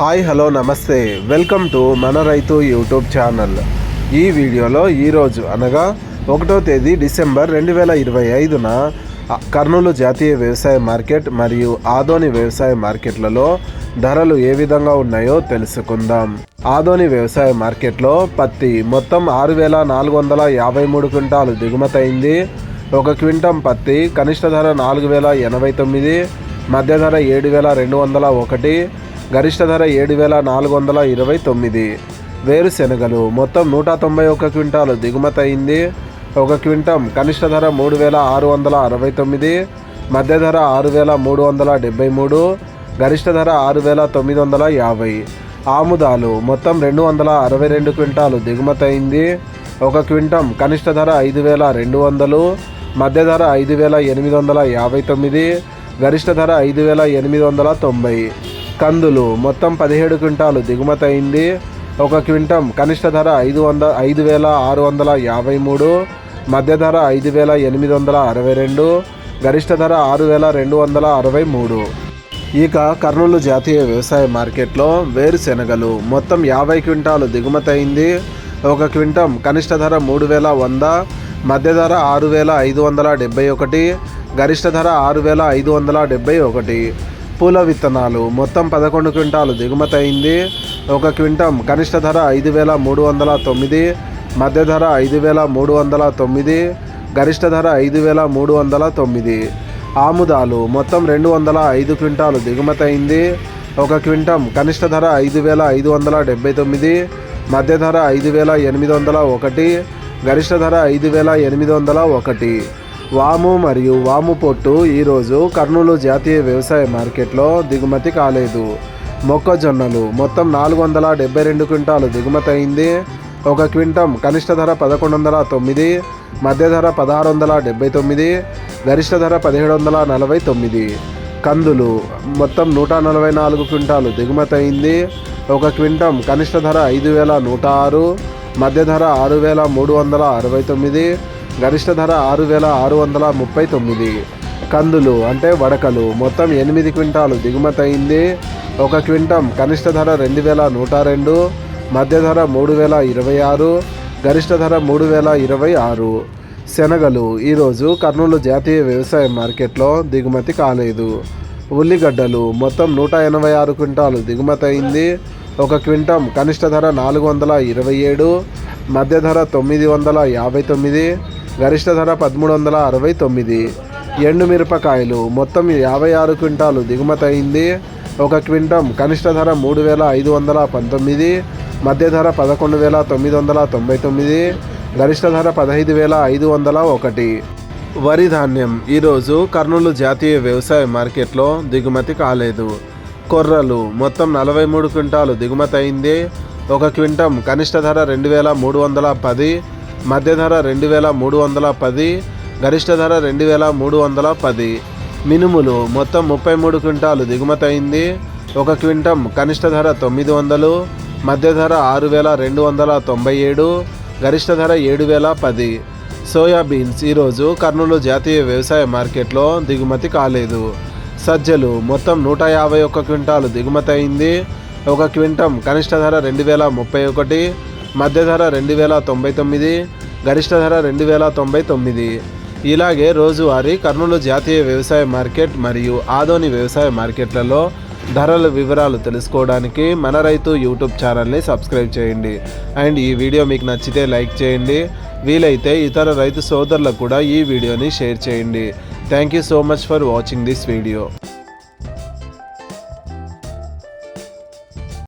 Hi hello నమస్తే. Welcome to మన రైతు యూట్యూబ్ ఛానల్. ఈ వీడియోలో ఈరోజు అనగా ఒకటో తేదీ డిసెంబర్ రెండు వేల ఇరవై ఐదున కర్నూలు జాతీయ వ్యవసాయ మార్కెట్ మరియు ఆదోని వ్యవసాయ మార్కెట్లలో ధరలు ఏ విధంగా ఉన్నాయో తెలుసుకుందాం. ఆదోని వ్యవసాయ మార్కెట్లో పత్తి మొత్తం ఆరు వేల నాలుగు వందల యాభై మూడు క్వింటాలు దిగుమతయింది. ఒక క్వింటం పత్తి కనిష్ట ధర నాలుగు వేల ఎనభై తొమ్మిది మధ్య ధర ఏడు వేల రెండు వందల ఒకటి గరిష్ట ధర ఏడు వేల నాలుగు వందల ఇరవై తొమ్మిది. వేరుశెనగలు మొత్తం నూట తొంభై ఒక క్వింటాలు దిగుమతి అయింది ఒక క్వింటం కనిష్ట ధర మూడు వేల ఆరు వందల అరవై తొమ్మిది. మధ్య ధర ఆరు వేల మూడు వందల డెబ్బై మూడు. గరిష్ట ధర ఆరు వేల తొమ్మిది వందల యాభై. ఆముదాలు మొత్తం రెండు వందల అరవై రెండు క్వింటాలు దిగుమతి అయింది ఒక క్వింటం కనిష్ట ధర ఐదు వేల రెండు వందలు. మధ్య ధర ఐదు వేల ఎనిమిది వందల యాభై తొమ్మిది. గరిష్ట ధర ఐదు వేల ఎనిమిది వందల తొంభై. కందులు. మొత్తం పదిహేడు క్వింటాలు. దిగుమతి అయింది. ఒక క్వింటం కనిష్ట ధర ఐదు వంద ఐదు వేల ఆరు వందల యాభై మూడు. మధ్య ధర ఐదు వేల ఎనిమిది వందల అరవై రెండు. గరిష్ట ధర ఆరు వేల రెండు వందల అరవై మూడు. ఇక కర్నూలు జాతీయ వ్యవసాయ మార్కెట్లో వేరుశెనగలు. మొత్తం యాభై క్వింటాలు దిగుమతి అయింది. ఒక క్వింటం కనిష్ట ధర మూడు వేల వంద. మధ్య ధర ఆరు వేల ఐదు వందల డెబ్బై ఒకటి. గరిష్ట ధర ఆరు వేల ఐదు వందల డెబ్బై ఒకటి. పూల విత్తనాలు. మొత్తం పదకొండు క్వింటాలు దిగుమతి అయింది. ఒక క్వింటం కనిష్ట ధర ఐదు వేల మూడు వందల తొమ్మిది మధ్య ధర ఐదు వేల మూడు వందల తొమ్మిది గరిష్ట ధర ఐదు వేల మూడు వందల తొమ్మిది. ఆముదాలు మొత్తం రెండు వందల ఐదు క్వింటాలు దిగుమతి అయింది. ఒక క్వింటం కనిష్ట ధర ఐదు వేల ఐదు వందల డెబ్బై తొమ్మిది మధ్య ధర ఐదు వేల ఎనిమిది వందల ఒకటి గరిష్ట ధర ఐదు వేల ఎనిమిది వందల ఒకటి. వాము మరియు వాము పొట్టు ఈరోజు కర్నూలు జాతీయ వ్యవసాయ మార్కెట్లో దిగుమతి కాలేదు. మొక్కజొన్నలు మొత్తం నాలుగు వందల డెబ్బై రెండు క్వింటాలు దిగుమతి అయింది. ఒక క్వింటం కనిష్ట ధర పదకొండు వందల తొమ్మిది మధ్య ధర పదహారు వందల డెబ్బై తొమ్మిది గరిష్ట ధర పదిహేడు వందల నలభై తొమ్మిది. కందులు మొత్తం నూట నలభై నాలుగు క్వింటాలు దిగుమతి అయింది. ఒక క్వింటం కనిష్ట ధర ఐదు వేల నూట ఆరు మధ్య ధర ఆరు వేల మూడు వందల అరవై తొమ్మిది గరిష్ట ధర ఆరు వేల ఆరు వందల ముప్పై తొమ్మిది. కందులు అంటే వడకలు. మొత్తం ఎనిమిది క్వింటాలు దిగుమతి అయింది. ఒక క్వింటం కనిష్ట ధర రెండు వేల నూట రెండు. మధ్య ధర మూడు వేల ఇరవై ఆరు. గరిష్ట ధర మూడు వేల ఇరవై ఆరు. శనగలు. ఈరోజు కర్నూలు జాతీయ వ్యవసాయ మార్కెట్లో దిగుమతి కాలేదు. ఉల్లిగడ్డలు. మొత్తం నూట ఎనభై ఆరు క్వింటాలు దిగుమతి అయింది. ఒక క్వింటం కనిష్ట ధర నాలుగు వందల ఇరవై ఏడు. మధ్య ధర తొమ్మిది వందల యాభై తొమ్మిది. గరిష్ట ధర పదమూడు వందల అరవై తొమ్మిది. ఎండుమిరపకాయలు మొత్తం యాభై ఆరు క్వింటాలు దిగుమతి అయింది ఒక క్వింటం కనిష్ట ధర మూడు వేల ఐదు వందల పంతొమ్మిది. మధ్య ధర పదకొండు వేల తొమ్మిది వందల తొంభై తొమ్మిది. గరిష్ట ధర పదహైదు వేల ఐదు వందల ఒకటి. వరి ధాన్యం ఈరోజు కర్నూలు జాతీయ వ్యవసాయ మార్కెట్లో దిగుమతి కాలేదు. కొర్రలు మొత్తం నలభై మూడు క్వింటాలు దిగుమతి అయింది ఒక క్వింటం కనిష్ట ధర రెండు వేల మూడు వందల పది. మధ్య ధర రెండు వేల మూడు వందల పది గరిష్ట ధర రెండు వేల మూడు వందల పది. మినుములు మొత్తం ముప్పై మూడు క్వింటాలు దిగుమతి అయింది ఒక క్వింటం కనిష్ట ధర తొమ్మిది వందలు మధ్య ధర ఆరు వేల రెండు వందల తొంభై ఏడు గరిష్ట ధర ఏడు వేల పది. సోయాబీన్స్ ఈరోజు కర్నూలు జాతీయ వ్యవసాయ మార్కెట్లో దిగుమతి కాలేదు. సజ్జలు మొత్తం నూట యాభై ఒక్క క్వింటాలు దిగుమతి అయింది ఒక క్వింటం కనిష్ట ధర రెండు వేల ముప్పై ఒకటి మధ్య ధర రెండు వేల తొంభై తొమ్మిది గరిష్ట ధర రెండు వేల తొంభై తొమ్మిది. ఇలాగే రోజువారీ కర్నూలు జాతీయ వ్యవసాయ మార్కెట్ మరియు ఆదోని వ్యవసాయ మార్కెట్లలో ధరల వివరాలు తెలుసుకోవడానికి మన రైతు యూట్యూబ్ ఛానల్ని సబ్స్క్రైబ్ చేయండి. అండ్ ఈ వీడియో మీకు నచ్చితే లైక్ చేయండి. వీలైతే ఇతర రైతు సోదరులకు కూడా ఈ వీడియోని షేర్ చేయండి. Thank you so much for watching this video.